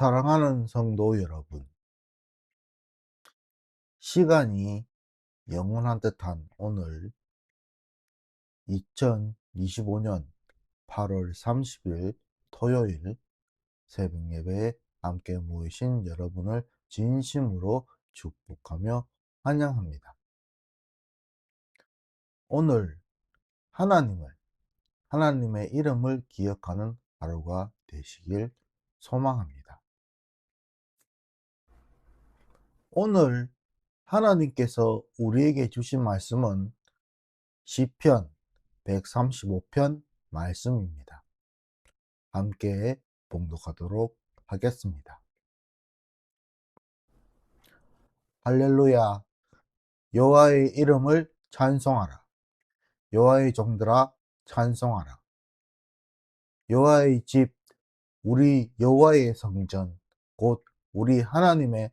사랑하는 성도 여러분, 시간이 영원한 듯한 오늘 2025년 8월 30일 토요일 새벽 예배에 함께 모이신 여러분을 진심으로 축복하며 환영합니다. 오늘 하나님을, 하나님의 이름을 기억하는 하루가 되시길 소망합니다. 오늘 하나님께서 우리에게 주신 말씀은 시편 135편 말씀입니다. 함께 봉독하도록 하겠습니다. 할렐루야 여호와의 이름을 찬송하라 여호와의 종들아 찬송하라 여호와의 집 우리 여호와의 성전 곧 우리 하나님의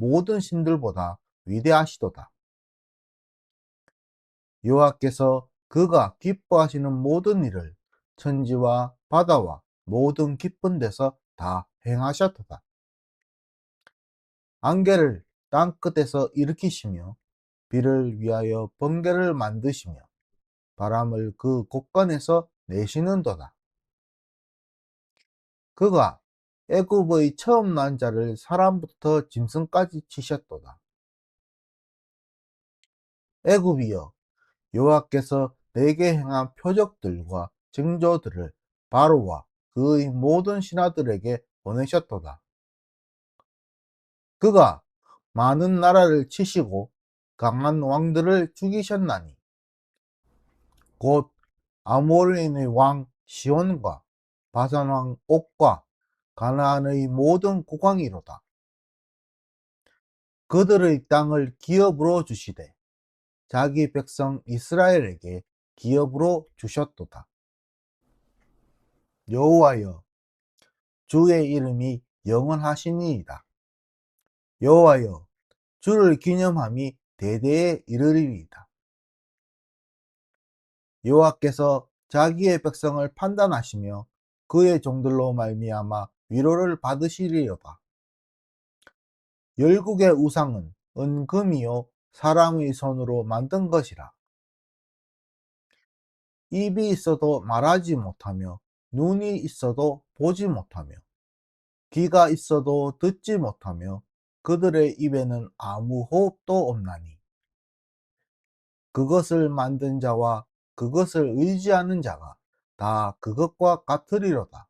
모든 신들보다 위대하시도다. 여호와께서 그가 기뻐하시는 모든 일을 천지와 바다와 모든 깊은 데서 다 행하셨도다. 안개를 땅 끝에서 일으키시며 비를 위하여 번개를 만드시며 바람을 그 곳간에서 내시는도다. 그가 애굽의 처음 난 자를 사람부터 짐승까지 치셨도다. 애굽이여 여호와께서 내게 행한 표적들과 징조들을 바로와 그의 모든 신하들에게 보내셨도다. 그가 많은 나라를 치시고 강한 왕들을 죽이셨나니 곧 아모르인의 왕 시온과 바산 왕 옥과 가나안의 모든 국왕이로다. 그들의 땅을 기업으로 주시되 자기 백성 이스라엘에게 기업으로 주셨도다. 여호와여 주의 이름이 영원하시니이다. 여호와여 주를 기념함이 대대에 이르리이다. 여호와께서 자기의 백성을 판단하시며 그의 종들로 말미암아 위로를 받으시리로다. 열국의 우상은 은금이요 사람의 손으로 만든 것이라. 입이 있어도 말하지 못하며 눈이 있어도 보지 못하며 귀가 있어도 듣지 못하며 그들의 입에는 아무 호흡도 없나니 그것을 만든 자와 그것을 의지하는 자가 다 그것과 같으리로다.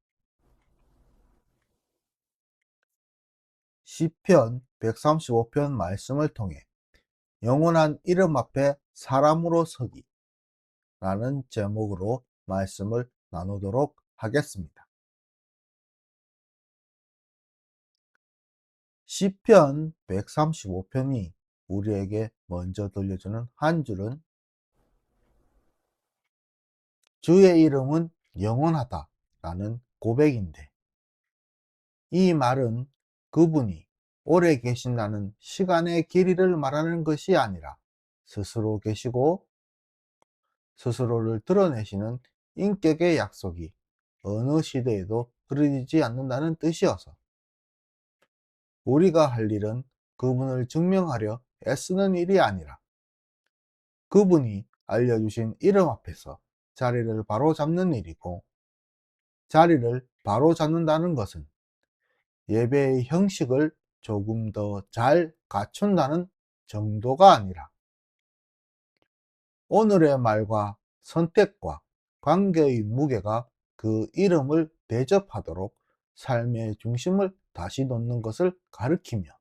시편 135편 말씀을 통해 영원한 이름 앞에 사람으로 서기 라는 제목으로 말씀을 나누도록 하겠습니다. 시편 135편이 우리에게 먼저 들려주는 한 줄은 주의 이름은 영원하다 라는 고백인데 이 말은 그분이 오래 계신다는 시간의 길이를 말하는 것이 아니라 스스로 계시고 스스로를 드러내시는 인격의 약속이 어느 시대에도 흐려지지 않는다는 뜻이어서 우리가 할 일은 그분을 증명하려 애쓰는 일이 아니라 그분이 알려주신 이름 앞에서 자리를 바로 잡는 일이고 자리를 바로 잡는다는 것은 예배의 형식을 조금 더 잘 갖춘다는 정도가 아니라 오늘의 말과 선택과 관계의 무게가 그 이름을 대접하도록 삶의 중심을 다시 놓는 것을 가리키며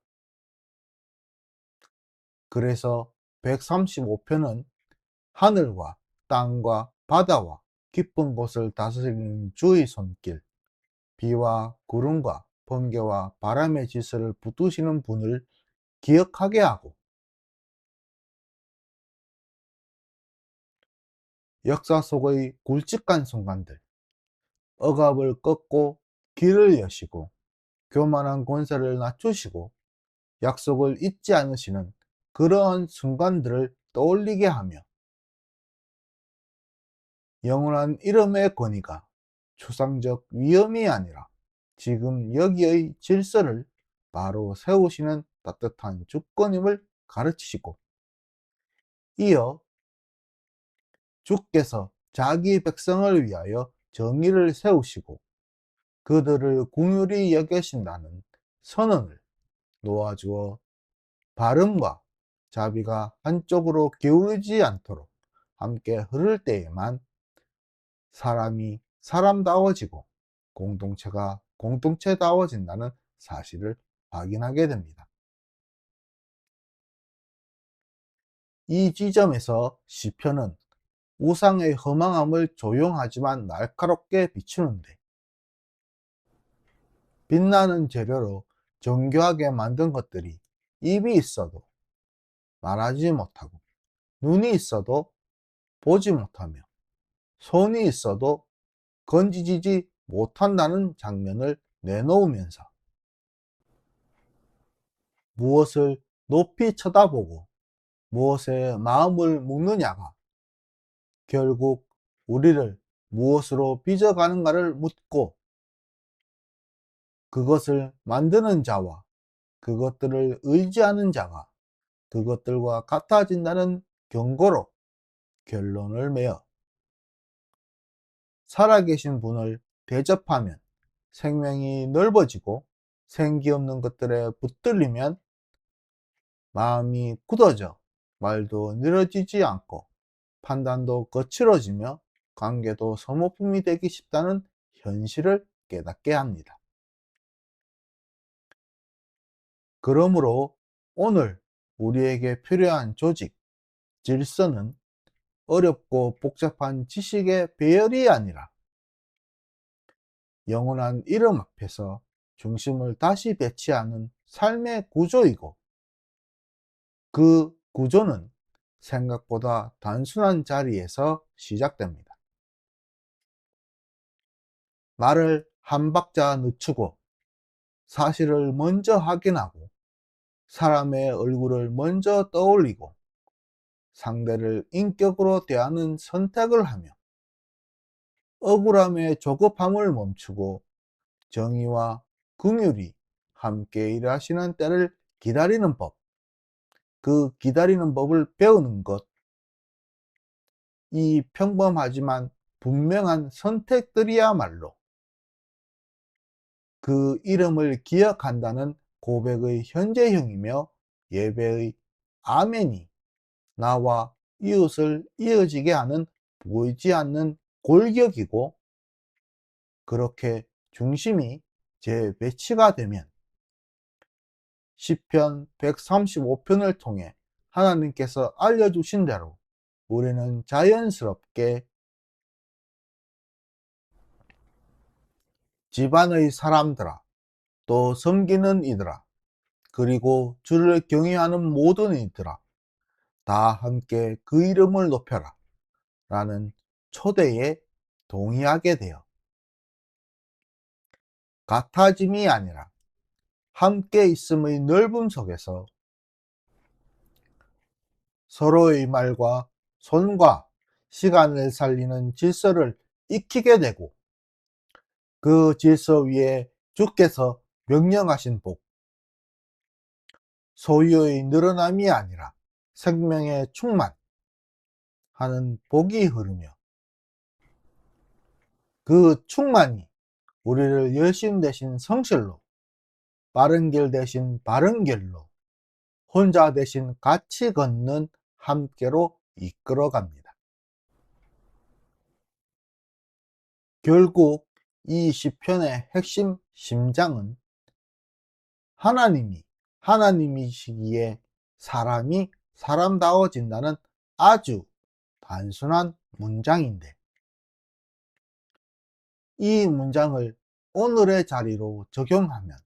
그래서 135편은 하늘과 땅과 바다와 깊은 곳을 다스리는 주의 손길, 비와 구름과 번개와 바람의 질서를 붙드시는 분을 기억하게 하고 역사 속의 굵직한 순간들, 억압을 꺾고 길을 여시고 교만한 권세를 낮추시고 약속을 잊지 않으시는 그러한 순간들을 떠올리게 하며 영원한 이름의 권위가 추상적 위험이 아니라 지금 여기의 질서를 바로 세우시는 따뜻한 주권임을 가르치시고 이어 주께서 자기 백성을 위하여 정의를 세우시고 그들을 궁휼히 여기신다는 선언을 놓아주어 발음과 자비가 한쪽으로 기울지 않도록 함께 흐를 때에만 사람이 사람다워지고 공동체가 공동체다워진다는 사실을 확인하게 됩니다. 이 지점에서 시편은 우상의 허망함을 조용하지만 날카롭게 비추는데 빛나는 재료로 정교하게 만든 것들이 입이 있어도 말하지 못하고 눈이 있어도 보지 못하며 손이 있어도 건지지 못한다는 장면을 내놓으면서 무엇을 높이 쳐다보고 무엇에 마음을 묵느냐가 결국 우리를 무엇으로 빚어가는가를 묻고 그것을 만드는 자와 그것들을 의지하는 자가 그것들과 같아진다는 경고로 결론을 매어 살아계신 분을 대접하면 생명이 넓어지고 생기 없는 것들에 붙들리면 마음이 굳어져 말도 늘어지지 않고 판단도 거칠어지며 관계도 소모품이 되기 쉽다는 현실을 깨닫게 합니다. 그러므로 오늘 우리에게 필요한 조직, 질서는 어렵고 복잡한 지식의 배열이 아니라 영원한 이름 앞에서 중심을 다시 배치하는 삶의 구조이고 그 구조는 생각보다 단순한 자리에서 시작됩니다. 말을 한 박자 늦추고 사실을 먼저 확인하고 사람의 얼굴을 먼저 떠올리고 상대를 인격으로 대하는 선택을 하며 억울함의 조급함을 멈추고 정의와 긍휼이 함께 일하시는 때를 기다리는 법, 그 기다리는 법을 배우는 것, 이 평범하지만 분명한 선택들이야말로 그 이름을 기억한다는 고백의 현재형이며 예배의 아멘이 나와 이웃을 이어지게 하는 보이지 않는 골격이고 그렇게 중심이 재배치가 되면 시편 135편을 통해 하나님께서 알려주신 대로 우리는 자연스럽게 집안의 사람들아 또 섬기는 이들아 그리고 주를 경외하는 모든 이들아 다 함께 그 이름을 높여라 라는 초대에 동의하게 되어 같아짐이 아니라 함께 있음의 넓음 속에서 서로의 말과 손과 시간을 살리는 질서를 익히게 되고 그 질서 위에 주께서 명령하신 복, 소유의 늘어남이 아니라 생명의 충만 하는 복이 흐르며 그 충만이 우리를 열심 대신 성실로 빠른 길 대신 바른 길로, 혼자 대신 같이 걷는 함께로 이끌어 갑니다. 결국 이 시편의 핵심 심장은 하나님이 하나님이시기에 사람이 사람다워진다는 아주 단순한 문장인데 이 문장을 오늘의 자리로 적용하면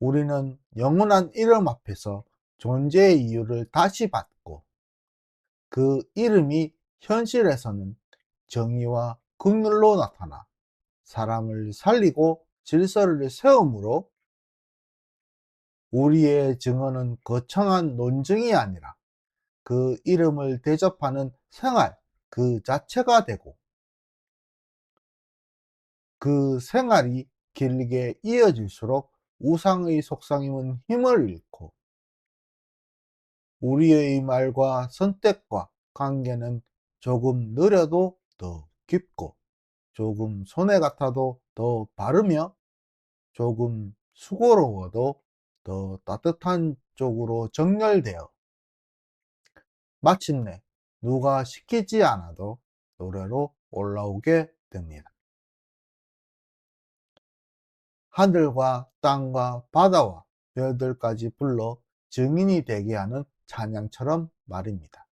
우리는 영원한 이름 앞에서 존재의 이유를 다시 받고 그 이름이 현실에서는 정의와 극률로 나타나 사람을 살리고 질서를 세우므로 우리의 증언은 거창한 논증이 아니라 그 이름을 대접하는 생활 그 자체가 되고 그 생활이 길게 이어질수록 우상의 속상임은 힘을 잃고 우리의 말과 선택과 관계는 조금 느려도 더 깊고 조금 손해 같아도 더 바르며 조금 수고로워도 더 따뜻한 쪽으로 정렬되어 마침내 누가 시키지 않아도 노래로 올라오게 됩니다. 하늘과 땅과 바다와 별들까지 불러 증인이 되게 하는 찬양처럼 말입니다.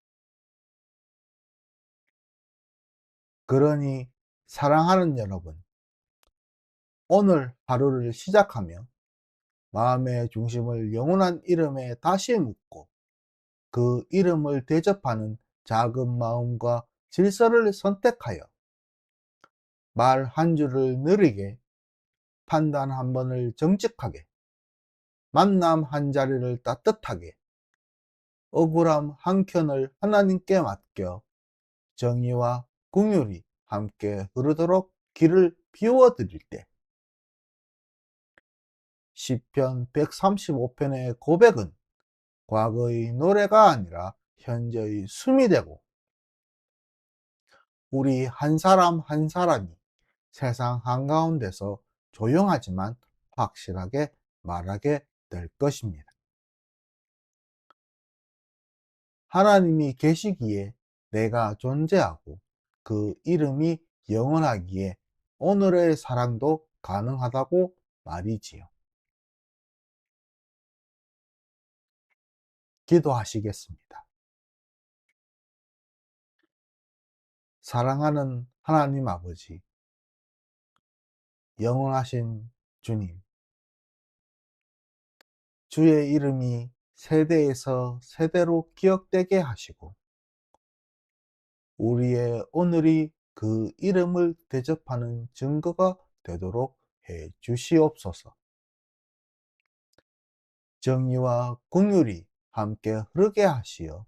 그러니 사랑하는 여러분, 오늘 하루를 시작하며 마음의 중심을 영원한 이름에 다시 묻고 그 이름을 대접하는 작은 마음과 질서를 선택하여 말 한 줄을 느리게 판단 한 번을 정직하게 만남 한 자리를 따뜻하게 억울함 한 켠을 하나님께 맡겨 정의와 궁율이 함께 흐르도록 길을 비워 드릴 때. 시편 135편의 고백은 과거의 노래가 아니라 현재의 숨이 되고 우리 한 사람 한 사람이 세상 한가운데서 조용하지만 확실하게 말하게 될 것입니다. 하나님이 계시기에 내가 존재하고 그 이름이 영원하기에 오늘의 사랑도 가능하다고 말이지요. 기도하시겠습니다. 사랑하는 하나님 아버지, 영원하신 주님, 주의 이름이 세대에서 세대로 기억되게 하시고, 우리의 오늘이 그 이름을 대접하는 증거가 되도록 해 주시옵소서. 정의와 궁율이 함께 흐르게 하시어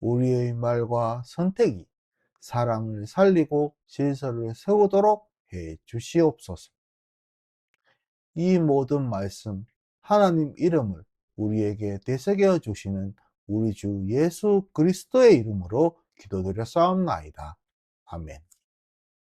우리의 말과 선택이 사랑을 살리고 질서를 세우도록 해 주시옵소서. 이 모든 말씀 하나님 이름을 우리에게 되새겨 주시는 우리 주 예수 그리스도의 이름으로 기도드려 싸움나이다. 아멘.